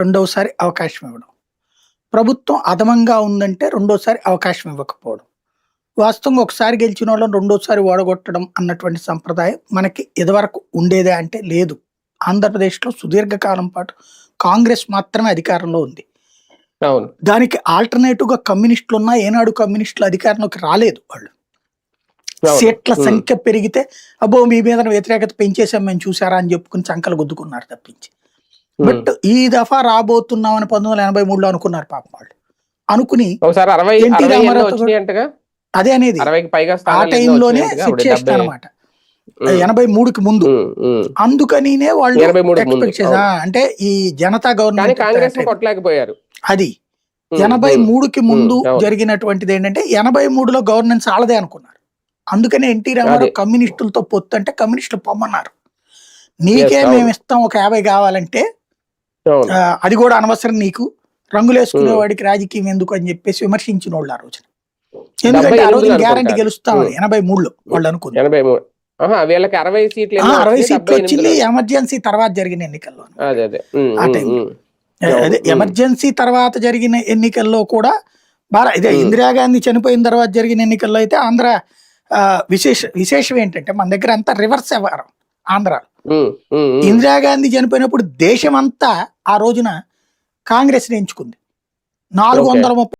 రెండోసారి అవకాశం ఇవ్వడం ప్రభుత్వం అధమంగా ఉందంటే రెండోసారి అవకాశం ఇవ్వకపోవడం వాస్తవంగా ఒకసారి గెలిచిన వాళ్ళని రెండోసారి ఓడగొట్టడం అన్నటువంటి సంప్రదాయం మనకి ఇదివరకు ఉండేదే అంటే లేదు ఆంధ్రప్రదేశ్లో సుదీర్ఘకాలం పాటు కాంగ్రెస్ మాత్రమే అధికారంలో ఉంది అవును దానికి ఆల్టర్నేటివ్గా కమ్యూనిస్టులు ఉన్నా ఏనాడు కమ్యూనిస్టులు అధికారంలోకి రాలేదు వాళ్ళు. సీట్ల. సంఖ్య పెరిగితే అబ్బో మీ మీద వ్యతిరేకత పెంచేసాం మేము చూసారా అని చెప్పుకుని చంకలు గుద్దుకున్నారు తప్పించి. బట్ ఈ దఫా రాబోతున్నామని పంతొమ్మిది వందల ఎనభై మూడులో అనుకున్నారు పాపం వాళ్ళు అనుకుని ఎన్టీ అంటగా అదే అనేది ఆ టైంలోనే? సెట్ డెబ్బై- అనమాట. ఎనభై మూడుకి ముందు. అందుకనినే వాళ్ళు ఎక్స్పెక్ట్ చేసా అంటే ఈ జనతా గవర్నమెంట్ అది ఎనభై. మూడుకి ముందు. జరిగినటువంటిది ఏంటంటే ఎనభై మూడులో గవర్నెన్స్ ఆలదే అనుకున్నారు అందుకనే ఎన్టీ రామారావు. కమ్యూనిస్టులతో పొత్తు అంటే కమ్యూనిస్టులు పొమ్మన్నారు నీకే. మేము ఇస్తాం ఒక యాభై కావాలంటే అది కూడా అనవసరం నీకు. రంగులేసుకునే వాడికి రాజకీయం ఎందుకు అని చెప్పేసి విమర్శించిన వాళ్ళు ఆ రోజున. ఎందుకంటే ఆ రోజు ఎనిమిదిలో గ్యారంటీ. గెలుస్తామని. ఎనభై మూడులో వాళ్ళు అనుకుంది. ఎనభై మూడు. ఆహా, వీళ్ళకి అరవై సీట్లు అరవై వచ్చింది. ఎమర్జెన్సీ తర్వాత జరిగిన ఎన్నికల్లో. అదే అదే. ఆ. ఎమర్జెన్సీ తర్వాత జరిగిన ఎన్నికల్లో కూడా బాగా ఇదే. ఇందిరాగాంధీ చనిపోయిన తర్వాత జరిగిన ఎన్నికల్లో అయితే ఆంధ్ర విశేష విశేషం ఏంటంటే మన దగ్గర అంతా రివర్స్ వ్యవహారం. ఆంధ్ర. ఇందిరాగాంధీ చనిపోయినప్పుడు దేశం అంతా ఆ రోజున కాంగ్రెస్ ఎంచుకుంది నాలుగు. వందల ముప్పై